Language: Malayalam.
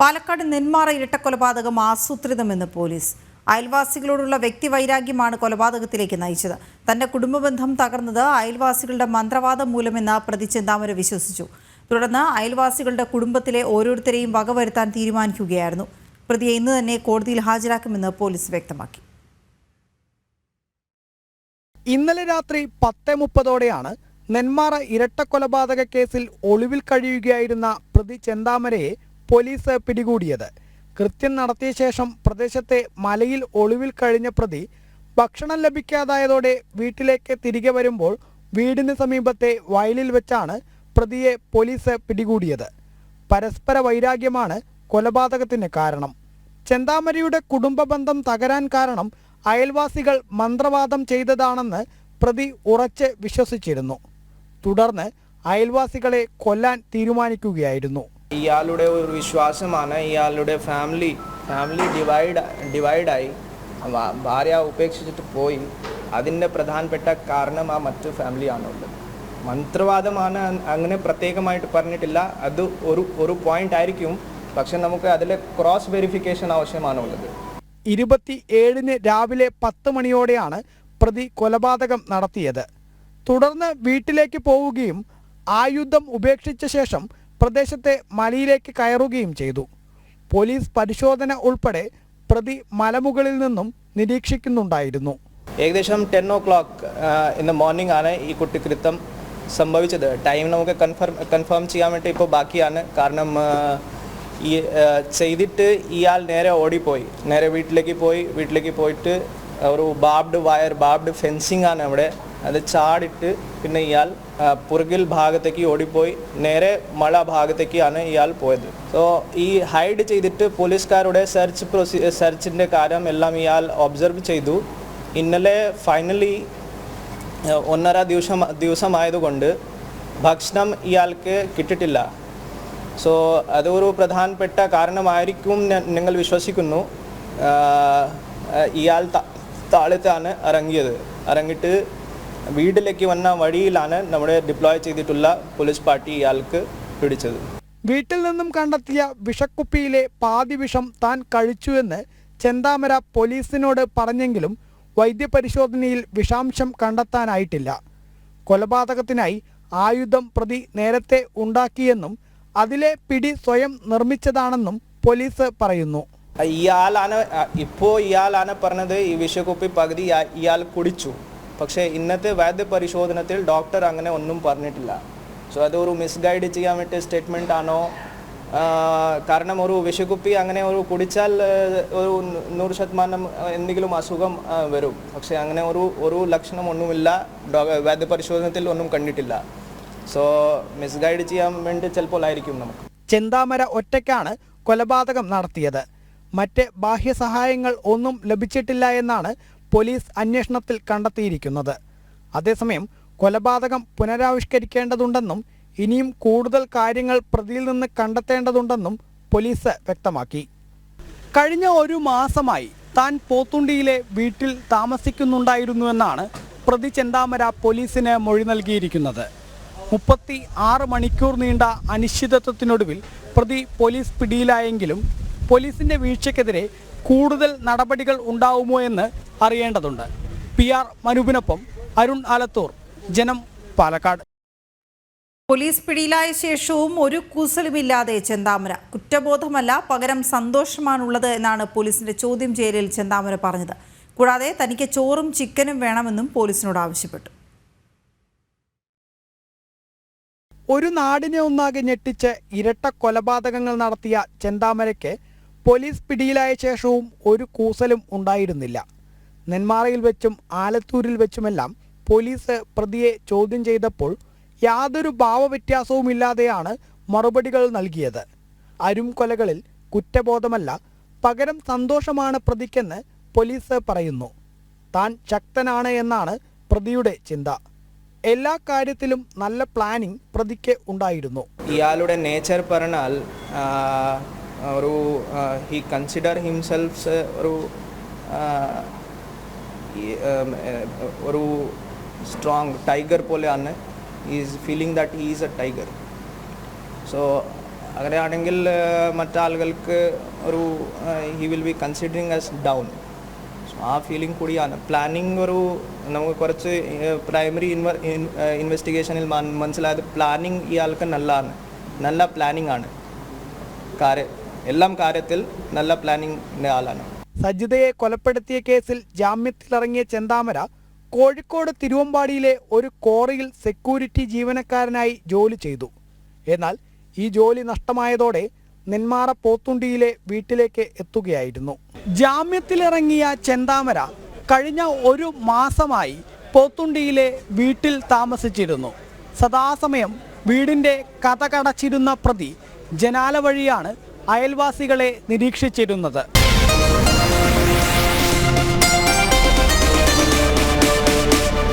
പാലക്കാട് നെന്മാറ ഇരട്ടക്കൊലപാതകം ആസൂത്രിതമെന്ന് പോലീസ്. അയൽവാസികളോടുള്ള വ്യക്തിവൈരാഗ്യമാണ് കൊലപാതകത്തിലേക്ക് നയിച്ചത്. തന്റെ കുടുംബബന്ധം തകർന്നത് അയൽവാസികളുടെ മന്ത്രവാദം മൂലമെന്ന് പ്രതി ചിന്താമര വിശ്വസിച്ചു. തുടർന്ന് അയൽവാസികളുടെ കുടുംബത്തിലെ ഓരോരുത്തരെയും വകവരുത്താൻ തീരുമാനിക്കുകയായിരുന്നു. പ്രതിയെ ഇന്ന് തന്നെ കോടതിയിൽ ഹാജരാക്കുമെന്ന് പോലീസ് വ്യക്തമാക്കി. ഇന്നലെ രാത്രി പത്ത് മുപ്പതോടെയാണ് നെന്മാറ ഇരട്ടക്കൊലപാതക കേസിൽ ഒളിവിൽ കഴിയുകയായിരുന്ന പ്രതി ചെന്താമരയെ പോലീസ് പിടികൂടിയത്. കൃത്യം നടത്തിയ ശേഷം പ്രദേശത്തെ മലയിൽ ഒളിവിൽ കഴിഞ്ഞ പ്രതി ഭക്ഷണം ലഭിക്കാതായതോടെ വീട്ടിലേക്ക് തിരികെ വരുമ്പോൾ വീടിന് സമീപത്തെ വയലിൽ വെച്ചാണ് പ്രതിയെ പോലീസ് പിടികൂടിയത്. പരസ്പര വൈരാഗ്യമാണ് കൊലപാതകത്തിന് കാരണം. ചെന്താമരയുടെ കുടുംബ ബന്ധം തകരാൻ കാരണം അയൽവാസികൾ മന്ത്രവാദം ചെയ്തതാണെന്ന് പ്രതി ഉറച്ച് വിശ്വസിച്ചിരുന്നു. തുടർന്ന് അയൽവാസികളെ കൊല്ലാൻ തീരുമാനിക്കുകയായിരുന്നു. ഇയാളുടെ ഒരു വിശ്വാസമാണ് ഇയാളുടെ ഫാമിലി ഫാമിലി ഡിവൈഡ് ഡിവൈഡായി ഭാര്യ ഉപേക്ഷിച്ചിട്ട് പോയി. അതിന്റെ പ്രധാനപ്പെട്ട കാരണം ആ മറ്റ് ഫാമിലിയാണുള്ളത് മന്ത്രവാദമാണ് അങ്ങനെ പ്രത്യേകമായിട്ട് പറഞ്ഞിട്ടില്ല. അത് ഒരു ഒരു പോയിന്റ് ആയിരിക്കും. പക്ഷെ നമുക്ക് അതിലെ ക്രോസ് വെരിഫിക്കേഷൻ ആവശ്യമാണുള്ളത്. ഇരുപത്തി ഏഴിന് രാവിലെ പത്ത് മണിയോടെയാണ് പ്രതി കൊലപാതകം നടത്തിയത്. തുടർന്ന് വീട്ടിലേക്ക് പോവുകയും ആയുധം ഉപേക്ഷിച്ച ശേഷം പ്രദേശത്തെ മലയിലേക്ക് കയറുകയും ചെയ്തു. പോലീസ് പരിശോധന ഉൾപ്പെടെ പ്രതി മലമുകളിൽ നിന്നും നിരീക്ഷിക്കുന്നുണ്ടായിരുന്നു. ഏകദേശം ten o'clock in the morning ആണ് ഈ കുറ്റകൃത്യം സംഭവിച്ചത്. ടൈം നമുക്ക് കൺഫേം കൺഫേം ചെയ്യാൻ വേണ്ടി ഇപ്പോൾ ബാക്കിയാണ്. കാരണം ഈ ചെയ്തിട്ട് ഇയാൾ നേരെ ഓടിപ്പോയി. നേരെ വീട്ടിലേക്ക് പോയി. വീട്ടിലേക്ക് പോയിട്ട് ഒരു ബാബ്ഡ് വയർ ബാബ്ഡ് ഫെൻസിങ് ആണ് അവിടെ അത് ചാടിട്ട് പിന്നെ ഇയാൾ പുറകിൽ ഭാഗത്തേക്ക് ഓടിപ്പോയി. നേരെ മഴ ഭാഗത്തേക്കാണ് ഇയാൾ പോയത്. സോ ഈ ഹൈഡ് ചെയ്തിട്ട് പോലീസുകാരുടെ സെർച്ച് പ്രൊസീ സെർച്ചിന്റെ കാര്യം എല്ലാം ഇയാൾ ഒബ്സർവ് ചെയ്തു. ഇന്നലെ ഫൈനലി ഒന്നര ദിവസം ദിവസമായതുകൊണ്ട് ഭക്ഷണം ഇയാൾക്ക് കിട്ടിട്ടില്ല സോ അതൊരു പ്രധാനപ്പെട്ട കാരണമായിരിക്കും നിങ്ങൾ വിശ്വസിക്കുന്നു. ഇയാൾ താഴത്താണ് ഇറങ്ങിയത്. ഇറങ്ങിയിട്ട് വീട്ടിലേക്ക് വന്ന വഴിയിലാണ് നമ്മുടെ ഡിപ്ലോയ് ചെയ്തിട്ടുള്ള പോലീസ് പാർട്ടി ഇയാൾക്ക് പിടിച്ചത്. വീട്ടിൽ നിന്നും കണ്ടെത്തിയ വിഷക്കുപ്പിയിലെ പാതി വിഷം താൻ കഴിച്ചുവെന്ന് ചെന്താമര പോലീസിനോട് പറഞ്ഞെങ്കിലും വൈദ്യപരിശോധനയിൽ വിഷാംശം കണ്ടെത്താനായിട്ടില്ല. കൊലപാതകത്തിനായി ആയുധം പ്രതി നേരത്തെ ഉണ്ടാക്കിയെന്നും അതിലെ പിടി സ്വയം നിർമ്മിച്ചതാണെന്നും പോലീസ് പറയുന്നു. ഇയാളാണ് ഇപ്പോൾ ഇയാളാണ് പറഞ്ഞത് ഈ വിഷക്കുപ്പി പകുതി ഇയാ- ഇയാൾ കുടിച്ചു. പക്ഷേ ഇന്നത്തെ വൈദ്യ പരിശോധനത്തിൽ ഡോക്ടർ അങ്ങനെ ഒന്നും പറഞ്ഞിട്ടില്ല. സോ അതൊരു മിസ്ഗൈഡ് ചെയ്യാൻ വേണ്ടി സ്റ്റേറ്റ്മെന്റ് ആണോ? കാരണം ഒരു വിഷക്കുപ്പി അങ്ങനെ ഒരു കുടിച്ചാൽ ഒരു നൂറ് ശതമാനം എന്തെങ്കിലും അസുഖം വരും. പക്ഷേ അങ്ങനെ ഒരു ഒരു ലക്ഷണം ഒന്നുമില്ല. ഡോ വൈദ്യ പരിശോധനത്തിൽ ഒന്നും കണ്ടിട്ടില്ല. സോ മിസ്ഗൈഡ് ചെയ്യാൻ വേണ്ടി ചിലപ്പോൾ ആയിരിക്കും നമുക്ക്. ചെന്താമര ഒറ്റയ്ക്കാണ് കൊലപാതകം നടത്തിയത്. മറ്റ് ബാഹ്യ സഹായങ്ങൾ ഒന്നും ലഭിച്ചിട്ടില്ല എന്നാണ് പോലീസ് അന്വേഷണത്തിൽ കണ്ടെത്തിയിരിക്കുന്നത്. അതേസമയം കൊലപാതകം പുനരാവിഷ്കരിക്കേണ്ടതുണ്ടെന്നും ഇനിയും കൂടുതൽ കാര്യങ്ങൾ പ്രതിയിൽ നിന്ന് കണ്ടെത്തേണ്ടതുണ്ടെന്നും പോലീസ് വ്യക്തമാക്കി. കഴിഞ്ഞ ഒരു മാസമായി താൻ പോത്തുണ്ടിയിലെ വീട്ടിൽ താമസിക്കുന്നുണ്ടായിരുന്നുവെന്നാണ് പ്രതി ചെന്താമര പോലീസിന് മൊഴി നൽകിയിരിക്കുന്നത്. മുപ്പത്തി ആറ് മണിക്കൂർ നീണ്ട അനിശ്ചിതത്വത്തിനൊടുവിൽ പ്രതി പോലീസ് പിടിയിലായെങ്കിലും പോലീസിന്റെ വീഴ്ചയ്ക്കെതിരെ കൂടുതൽ നടപടികൾ ഉണ്ടാവുമോ എന്ന് അറിയേണ്ടതുണ്ട്. പി ആർ മനുവിനൊപ്പം അരുൺ ആലത്തൂർ ജനം പാലക്കാട്. പോലീസ് പിടിയിലായ ശേഷവും ഒരു കൂസലുമില്ലാതെ ചെന്താമര. കുറ്റബോധമല്ല പകരം സന്തോഷമാണുള്ളത് എന്നാണ് പോലീസിന്റെ ചോദ്യം ചെയ്യലിൽ ചെന്താമര പറഞ്ഞത്. കൂടാതെ തനിക്ക് ചോറും ചിക്കനും വേണമെന്നും പോലീസിനോട് ആവശ്യപ്പെട്ടു. ഒരു നാടിനെ ഒന്നാകെ ഞെട്ടിച്ച് ഇരട്ട കൊലപാതകങ്ങൾ നടത്തിയ ചെന്താമരയ്ക്ക് പോലീസ് പിടിയിലായ ശേഷവും ഒരു കൂസലും ഉണ്ടായിരുന്നില്ല. നെന്മാറയിൽ വെച്ചും ആലത്തൂരിൽ വെച്ചുമെല്ലാം പോലീസ് പ്രതിയെ ചോദ്യം ചെയ്തപ്പോൾ യാതൊരു ഭാവവ്യത്യാസവുമില്ലാതെയാണ് മറുപടികൾ നൽകിയത്. അരും കൊലകളിൽ കുറ്റബോധമല്ല പകരം സന്തോഷമാണ് പ്രതിക്കെന്ന് പോലീസ് പറയുന്നു. താൻ ശക്തനാണ് എന്നാണ് പ്രതിയുടെ ചിന്ത. എല്ലാ കാര്യത്തിലും നല്ല പ്ലാനിംഗ് പ്രതിക്ക് ഉണ്ടായിരുന്നു. ഇയാളുടെ നേച്ചർ പറഞ്ഞാൽ ഒരു ഹി കൺസിഡർ ഹിംസെൽഫ്സ് ഒരു ഒരു സ്ട്രോങ് ടൈഗർ പോലെയാണ് is feeling that is a tiger so അങ്ങനെയാണെങ്കിൽ മറ്റാളുകൾക്ക് ഒരു he will be considering as down so ആ ഫീലിംഗ് കൂടിയാണ്. പ്ലാനിങ് ഒരു നമുക്ക് കുറച്ച് പ്രൈമറി ഇൻവെസ്റ്റിഗേഷനിൽ മനസ്സിലായത് പ്ലാനിങ് ഇയാൾക്ക് നല്ലതാണ്. നല്ല പ്ലാനിങ് ആണ്. കാര്യ എല്ലാം കാര്യത്തിൽ നല്ല പ്ലാനിങ്ങിന്റെ ആളാണ്. സജിതയെ കൊലപ്പെടുത്തിയ കേസിൽ ജാമ്യത്തിലിറങ്ങിയ ചെന്താമര കോഴിക്കോട് തിരുവമ്പാടിയിലെ ഒരു കോറിയിൽ സെക്യൂരിറ്റി ജീവനക്കാരനായി ജോലി ചെയ്തു. എന്നാൽ ഈ ജോലി നഷ്ടമായതോടെ നെന്മാറ പോത്തുണ്ടിയിലെ വീട്ടിലേക്ക് എത്തുകയായിരുന്നു. ജാമ്യത്തിലിറങ്ങിയ ചെന്താമര കഴിഞ്ഞ ഒരു മാസമായി പോത്തുണ്ടിയിലെ വീട്ടിൽ താമസിച്ചിരുന്നു. സദാസമയം വീടിന്റെ കഥകടച്ചിരുന്ന പ്രതി ജനാല വഴിയാണ് അയൽവാസികളെ നിരീക്ഷിച്ചിരുന്നത്.